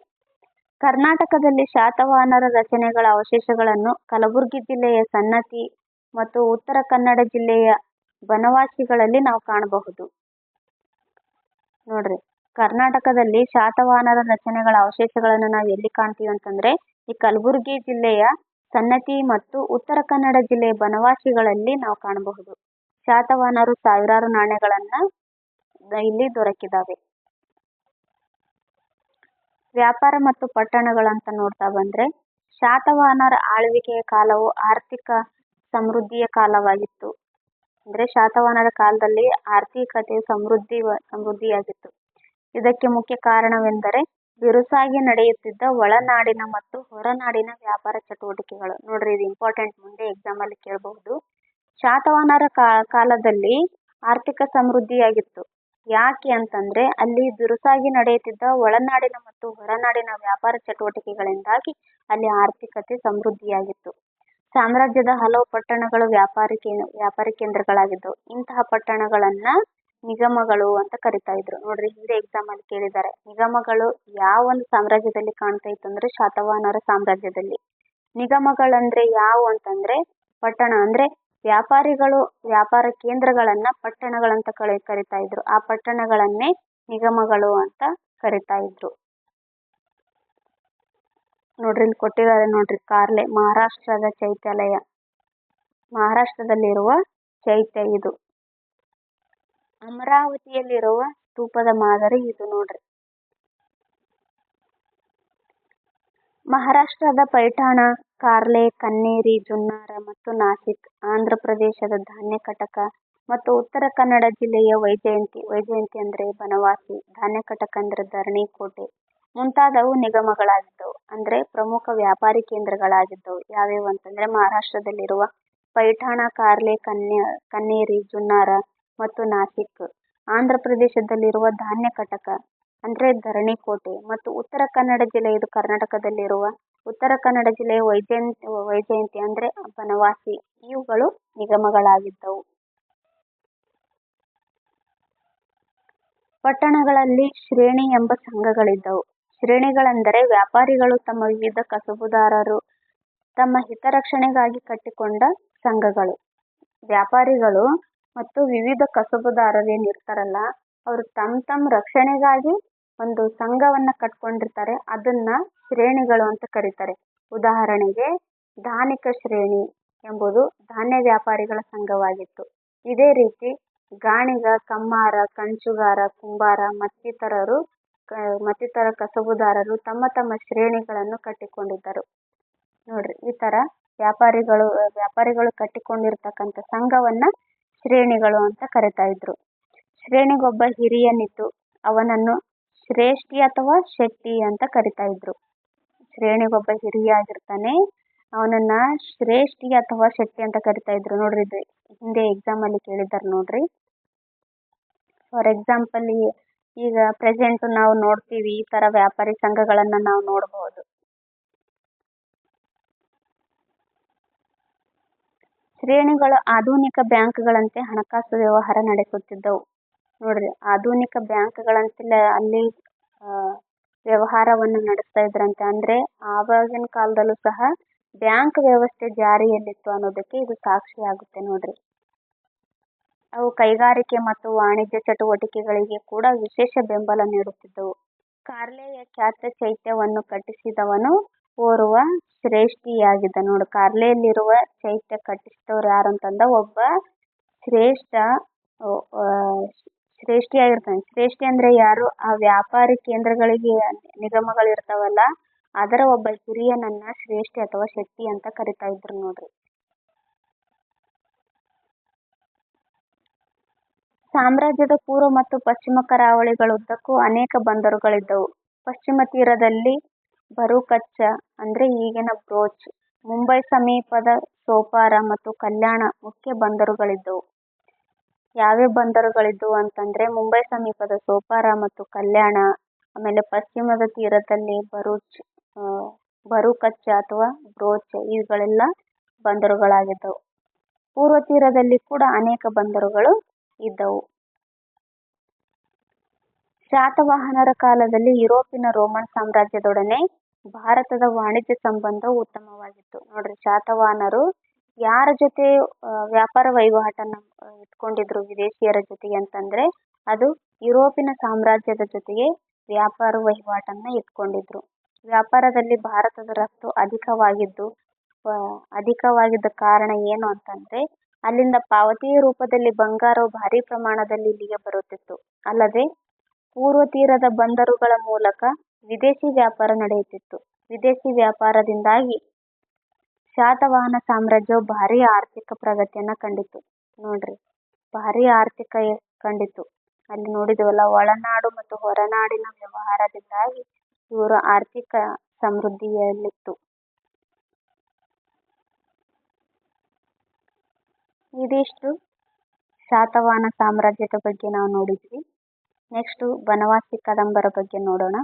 ಕರ್ನಾಟಕದಲ್ಲಿ ಶಾತವಾಹನರ ರಚನೆಗಳ ಅವಶೇಷಗಳನ್ನು ಕಲಬುರಗಿ ಜಿಲ್ಲೆಯ ಸನ್ನತಿ ಮತ್ತು ಉತ್ತರ ಕನ್ನಡ ಜಿಲ್ಲೆಯ ಬನವಾಸಿಗಳಲ್ಲಿ ನಾವು ಕಾಣಬಹುದು. ನೋಡ್ರಿ. ಕರ್ನಾಟಕದಲ್ಲಿ ಶಾತವಾಹನರ ರಚನೆಗಳ ಅವಶೇಷಗಳನ್ನು ನಾವು ಎಲ್ಲಿ ಕಾಣ್ತೀವಿ ಅಂತಂದ್ರೆ, ಈ ಕಲಬುರಗಿ ಜಿಲ್ಲೆಯ ಸನ್ನತಿ ಮತ್ತು ಉತ್ತರ ಕನ್ನಡ ಜಿಲ್ಲೆಯ ಬನವಾಸಿಗಳಲ್ಲಿ ನಾವು ಕಾಣಬಹುದು. ಶಾತವಾಹನರು ಸಾವಿರಾರು ನಾಣ್ಯಗಳನ್ನ ಇಲ್ಲಿ ದೊರಕಿದಾವೆ. ವ್ಯಾಪಾರ ಮತ್ತು ಪಟ್ಟಣಗಳಂತ ನೋಡ್ತಾ ಬಂದ್ರೆ, ಶಾತವಾಹನರ ಆಳ್ವಿಕೆಯ ಕಾಲವು ಆರ್ಥಿಕ ಸಮೃದ್ಧಿಯ ಕಾಲವಾಗಿತ್ತು. ಅಂದ್ರೆ ಶಾತವಾಹನರ ಕಾಲದಲ್ಲಿ ಆರ್ಥಿಕತೆ ಸಮೃದ್ಧಿ ಸಮೃದ್ಧಿಯಾಗಿತ್ತು. ಇದಕ್ಕೆ ಮುಖ್ಯ ಕಾರಣವೆಂದರೆ ಬಿರುಸಾಗಿ ನಡೆಯುತ್ತಿದ್ದ ಒಳನಾಡಿನ ಮತ್ತು ಹೊರನಾಡಿನ ವ್ಯಾಪಾರ ಚಟುವಟಿಕೆಗಳು. ನೋಡ್ರಿ, ಇದು ಇಂಪಾರ್ಟೆಂಟ್ ಮುಂದೆ ಎಕ್ಸಾಮ್ ಅಲ್ಲಿ ಕೇಳಬಹುದು. ಶಾತವಾಹನರ ಕಾಲದಲ್ಲಿ ಆರ್ಥಿಕ ಸಮೃದ್ಧಿಯಾಗಿತ್ತು. ಯಾಕೆ ಅಂತಂದ್ರೆ ಅಲ್ಲಿ ಬಿರುಸಾಗಿ ನಡೆಯುತ್ತಿದ್ದ ಒಳನಾಡಿನ ಮತ್ತು ಹೊರನಾಡಿನ ವ್ಯಾಪಾರ ಚಟುವಟಿಕೆಗಳಿಂದಾಗಿ ಅಲ್ಲಿ ಆರ್ಥಿಕತೆ ಸಮೃದ್ಧಿಯಾಗಿತ್ತು. ಸಾಮ್ರಾಜ್ಯದ ಹಲವು ಪಟ್ಟಣಗಳು ವ್ಯಾಪಾರಿ ವ್ಯಾಪಾರಿ ಕೇಂದ್ರಗಳಾಗಿದ್ದವು. ಇಂತಹ ಪಟ್ಟಣಗಳನ್ನ ನಿಗಮಗಳು ಅಂತ ಕರಿತಾ ಇದ್ರು. ನೋಡ್ರಿ, ಹಿಂದೆ ಎಕ್ಸಾಮ್ ಅಲ್ಲಿ ಕೇಳಿದ್ದಾರೆ ನಿಗಮಗಳು ಯಾವ ಒಂದು ಸಾಮ್ರಾಜ್ಯದಲ್ಲಿ ಕಾಣ್ತಾ ಇತ್ತು ಅಂದ್ರೆ ಶಾತವಾಹನರ ಸಾಮ್ರಾಜ್ಯದಲ್ಲಿ. ನಿಗಮಗಳಂದ್ರೆ ಯಾವ ಅಂತಂದ್ರೆ ಪಟ್ಟಣ, ಅಂದ್ರೆ ವ್ಯಾಪಾರಿಗಳು, ವ್ಯಾಪಾರ ಕೇಂದ್ರಗಳನ್ನ ಪಟ್ಟಣಗಳಂತ ಕರಿ ಕರಿತಾ ಇದ್ರು. ಆ ಪಟ್ಟಣಗಳನ್ನೇ ನಿಗಮಗಳು ಅಂತ ಕರಿತಾ ಇದ್ರು. ನೋಡ್ರಿ ಇಲ್ಲಿ ಕೊಟ್ಟಿದ್ದಾರೆ ನೋಡ್ರಿ ಕಾರ್ಲೆ, ಮಹಾರಾಷ್ಟ್ರದ ಚೈತ್ಯಾಲಯ. ಮಹಾರಾಷ್ಟ್ರದಲ್ಲಿರುವ ಚೈತ್ಯ ಇದು. ಅಮರಾವತಿಯಲ್ಲಿರುವ ಸ್ತೂಪದ ಮಾದರಿ ಇದು ನೋಡ್ರಿ. ಮಹಾರಾಷ್ಟ್ರದ ಪೈಠಾಣ, ಕಾರ್ಲೆ, ಕನ್ನೇರಿ, ಜುನ್ನಾರ ಮತ್ತು ನಾಸಿಕ್ ಆಂಧ್ರ ಪ್ರದೇಶದ ಧಾನ್ಯ ಕಟಕ ಮತ್ತು ಉತ್ತರ ಕನ್ನಡ ಜಿಲ್ಲೆಯ ವೈಜಯಂತಿ ವೈಜಯಂತಿ ಅಂದ್ರೆ ಬನವಾಸಿ, ಧಾನ್ಯ ಕಟಕ ಅಂದ್ರೆ ಧರಣಿಕೋಟೆ. ಮುಂತಾದವು ನಿಗಮಗಳಾಗಿದ್ದವು. ಅಂದರೆ ಪ್ರಮುಖ ವ್ಯಾಪಾರಿ ಕೇಂದ್ರಗಳಾಗಿದ್ದವು. ಯಾವ್ಯಾವು ಅಂತಂದ್ರೆ ಮಹಾರಾಷ್ಟ್ರದಲ್ಲಿರುವ ಪೈಠಾಣ, ಕಾರ್ಲೆ, ಕನ್ಯ, ಕನ್ನೇರಿ, ಜುನ್ನಾರ ಮತ್ತು ನಾಸಿಕ್. ಆಂಧ್ರ ಪ್ರದೇಶದಲ್ಲಿರುವ ಧಾನ್ಯ ಕಟಕ, ಅಂದ್ರೆ ಧರಣಿಕೋಟೆ ಮತ್ತು ಉತ್ತರ ಕನ್ನಡ ಜಿಲ್ಲೆ, ಇದು ಕರ್ನಾಟಕದಲ್ಲಿರುವ ಉತ್ತರ ಕನ್ನಡ ಜಿಲ್ಲೆಯ ವೈಜಯಂತಿ ವೈಜಯಂತಿ ಅಂದರೆ ಬನವಾಸಿ. ಇವುಗಳು ನಿಗಮಗಳಾಗಿದ್ದವು. ಪಟ್ಟಣಗಳಲ್ಲಿ ಶ್ರೇಣಿ ಎಂಬ ಸಂಘಗಳಿದ್ದವು. ಶ್ರೇಣಿಗಳೆಂದರೆ ವ್ಯಾಪಾರಿಗಳು ತಮ್ಮ ವಿವಿಧ ಕಸಬುದಾರರು, ತಮ್ಮ ಹಿತರಕ್ಷಣೆಗಾಗಿ ಕಟ್ಟಿಕೊಂಡ ಸಂಘಗಳು. ವ್ಯಾಪಾರಿಗಳು ಮತ್ತು ವಿವಿಧ ಕಸಬುದಾರರು ಏನಿರ್ತಾರಲ್ಲ ಅವರು ತಮ್ಮ ತಮ್ಮ ರಕ್ಷಣೆಗಾಗಿ ಒಂದು ಸಂಘವನ್ನ ಕಟ್ಕೊಂಡಿರ್ತಾರೆ, ಅದನ್ನ ಶ್ರೇಣಿಗಳು ಅಂತ ಕರೀತಾರೆ. ಉದಾಹರಣೆಗೆ ಧಾನಿಕ ಶ್ರೇಣಿ ಎಂಬುದು ಧಾನ್ಯ ವ್ಯಾಪಾರಿಗಳ ಸಂಘವಾಗಿತ್ತು. ಇದೇ ರೀತಿ ಗಾಣಿಗ, ಕಮ್ಮಾರ, ಕಂಚುಗಾರ, ಕುಂಬಾರ ಮತ್ತಿತರರು ಮತ್ತಿತರ ಕಸಬುದಾರರು ತಮ್ಮ ತಮ್ಮ ಶ್ರೇಣಿಗಳನ್ನು ಕಟ್ಟಿಕೊಂಡಿದ್ದರು. ನೋಡ್ರಿ, ಈ ತರ ವ್ಯಾಪಾರಿಗಳು ವ್ಯಾಪಾರಿಗಳು ಕಟ್ಟಿಕೊಂಡಿರ್ತಕ್ಕಂಥ ಸಂಘವನ್ನ ಶ್ರೇಣಿಗಳು ಅಂತ ಕರಿತಾ ಇದ್ರು. ಶ್ರೇಣಿಗೊಬ್ಬ ಹಿರಿಯನಿದ್ದು ಅವನನ್ನು ಶ್ರೇಷ್ಠಿ ಅಥವಾ ಶೆಟ್ಟಿ ಅಂತ ಕರಿತಾ ಇದ್ರು. ಶ್ರೇಣಿಗೊಬ್ಬ ಹಿರಿಯ ಆಗಿರ್ತಾನೆ ಅವನನ್ನ ಶ್ರೇಷ್ಠಿ ಅಥವಾ ಶೆಟ್ಟಿ ಅಂತ ಕರಿತಾ ಇದ್ರು. ನೋಡ್ರಿ, ಇದು ಹಿಂದೆ ಎಕ್ಸಾಮ್ ಅಲ್ಲಿ ಕೇಳಿದ್ದಾರೆ ನೋಡ್ರಿ. ಫಾರ್ ಎಕ್ಸಾಂಪಲ್ ಈಗ ಪ್ರೆಸೆಂಟ್ ನಾವು ನೋಡ್ತೀವಿ, ಈ ತರ ವ್ಯಾಪಾರಿ ಸಂಘಗಳನ್ನ ನಾವು ನೋಡಬಹುದು ಶ್ರೇಣಿಗಳು ಆಧುನಿಕ ಬ್ಯಾಂಕ್ಗಳಂತೆ ಹಣಕಾಸು ವ್ಯವಹಾರ ನಡೆಸುತ್ತಿದ್ದವು. ನೋಡ್ರಿ, ಆಧುನಿಕ ಬ್ಯಾಂಕ್ಗಳಂತೆಲ್ಲ, ಅಲ್ಲಿ ವ್ಯವಹಾರವನ್ನು ನಡೆಸ್ತಾ ಇದ್ರಂತೆ. ಅಂದ್ರೆ, ಆವಾಗಿನ ಕಾಲದಲ್ಲೂ ಸಹ ಬ್ಯಾಂಕ್ ವ್ಯವಸ್ಥೆ ಜಾರಿಯಲ್ಲಿತ್ತು ಅನ್ನೋದಕ್ಕೆ ಇದು ಸಾಕ್ಷಿ ಆಗುತ್ತೆ ನೋಡ್ರಿ. ಅವು ಕೈಗಾರಿಕೆ ಮತ್ತು ವಾಣಿಜ್ಯ ಚಟುವಟಿಕೆಗಳಿಗೆ ಕೂಡ ವಿಶೇಷ ಬೆಂಬಲ ನೀಡುತ್ತಿದ್ದವು. ಕಾರ್ಲೆಯ ಖ್ಯಾತ ಚೈತ್ಯವನ್ನು ಕಟ್ಟಿಸಿದವನು ಓರ್ವ ಶ್ರೇಷ್ಠಿಯಾಗಿದ್ದ. ನೋಡು, ಕಾರ್ಲೆಯಲ್ಲಿರುವ ಚೈತ್ಯ ಕಟ್ಟಿಸಿದವರು ಯಾರು ಅಂತಂದ, ಒಬ್ಬ ಶ್ರೇಷ್ಠ ಶ್ರೇಷ್ಠಿಯಾಗಿರ್ತಾನೆ. ಶ್ರೇಷ್ಠಿ ಅಂದ್ರೆ ಯಾರು? ಆ ವ್ಯಾಪಾರಿ ಕೇಂದ್ರಗಳಿಗೆ ನಿಗಮಗಳಿರ್ತಾವಲ್ಲ, ಅದರ ಒಬ್ಬ ಹಿರಿಯನನ್ನ ಶ್ರೇಷ್ಠಿ ಅಥವಾ ಶೆಟ್ಟಿ ಅಂತ ಕರಿತಾ ಇದ್ರು ನೋಡ್ರಿ. ಸಾಮ್ರಾಜ್ಯದ ಪೂರ್ವ ಮತ್ತು ಪಶ್ಚಿಮ ಕರಾವಳಿಗಳುದ್ದಕ್ಕೂ ಅನೇಕ ಬಂದರುಗಳಿದ್ದವು. ಪಶ್ಚಿಮ ತೀರದಲ್ಲಿ ಭರೂಕಚ್ಚ ಅಂದ್ರೆ ಈಗಿನ ಬ್ರೋಚ್, ಮುಂಬೈ ಸಮೀಪದ ಸೋಪಾರ ಮತ್ತು ಕಲ್ಯಾಣ ಮುಖ್ಯ ಬಂದರುಗಳಿದ್ದವು. ಯಾವ್ಯಾವ ಬಂದರುಗಳಿದ್ದವು ಅಂತಂದ್ರೆ ಮುಂಬೈ ಸಮೀಪದ ಸೋಪಾರ ಮತ್ತು ಕಲ್ಯಾಣ, ಆಮೇಲೆ ಪಶ್ಚಿಮದ ತೀರದಲ್ಲಿ ಭರೂಕಚ್ಚ ಅಥವಾ ಬ್ರೋಚ್, ಇವುಗಳೆಲ್ಲ ಬಂದರುಗಳಾಗಿದ್ದವು. ಪೂರ್ವ ತೀರದಲ್ಲಿ ಕೂಡ ಅನೇಕ ಬಂದರುಗಳು ಇದ್ದವು. ಶಾತವಾಹನರ ಕಾಲದಲ್ಲಿ ಯುರೋಪಿನ ರೋಮನ್ ಸಾಮ್ರಾಜ್ಯದೊಡನೆ ಭಾರತದ ವಾಣಿಜ್ಯ ಸಂಬಂಧ ಉತ್ತಮವಾಗಿತ್ತು. ನೋಡ್ರಿ, ಶಾತವಾಹನರು ಯಾರ ಜೊತೆ ವ್ಯಾಪಾರ ವಹಿವಾಟನ್ನ ಇಟ್ಕೊಂಡಿದ್ರು ವಿದೇಶಿಯರ ಜೊತೆಗೆ ಅಂತಂದ್ರೆ ಅದು ಯುರೋಪಿನ ಸಾಮ್ರಾಜ್ಯದ ಜೊತೆಗೆ ವ್ಯಾಪಾರ ವಹಿವಾಟನ್ನ ಇಟ್ಕೊಂಡಿದ್ರು. ವ್ಯಾಪಾರದಲ್ಲಿ ಭಾರತದ ರಫ್ತು ಅಧಿಕವಾಗಿದ್ದು ಅಧಿಕವಾಗಿದ್ದ ಕಾರಣ ಏನು ಅಂತಂದ್ರೆ ಅಲ್ಲಿಂದ ಪಾವತಿಯ ರೂಪದಲ್ಲಿ ಬಂಗಾರವು ಭಾರಿ ಪ್ರಮಾಣದಲ್ಲಿ ಇಲ್ಲಿಗೆ ಬರುತ್ತಿತ್ತು. ಅಲ್ಲದೆ ಪೂರ್ವ ತೀರದ ಬಂದರುಗಳ ಮೂಲಕ ವಿದೇಶಿ ವ್ಯಾಪಾರ ನಡೆಯುತ್ತಿತ್ತು. ವಿದೇಶಿ ವ್ಯಾಪಾರದಿಂದಾಗಿ ಶಾತವಾಹನ ಸಾಮ್ರಾಜ್ಯವು ಭಾರಿ ಆರ್ಥಿಕ ಪ್ರಗತಿಯನ್ನ ಕಂಡಿತು ನೋಡ್ರಿ, ಭಾರಿ ಆರ್ಥಿಕ ಕಂಡಿತು ಅಲ್ಲಿ ನೋಡಿದ್ವಲ್ಲ, ಒಳನಾಡು ಮತ್ತು ಹೊರನಾಡಿನ ವ್ಯವಹಾರದಿಂದಾಗಿ ಇವರ ಆರ್ಥಿಕ ಸಮೃದ್ಧಿಯಲ್ಲಿತ್ತು. ಇದಿಷ್ಟು ಶಾತವಾಹನ ಸಾಮ್ರಾಜ್ಯದ ಬಗ್ಗೆ ನಾವು ನೋಡಿದ್ವಿ. ನೆಕ್ಸ್ಟು ಬನವಾಸಿ ಕದಂಬರ ಬಗ್ಗೆ ನೋಡೋಣ.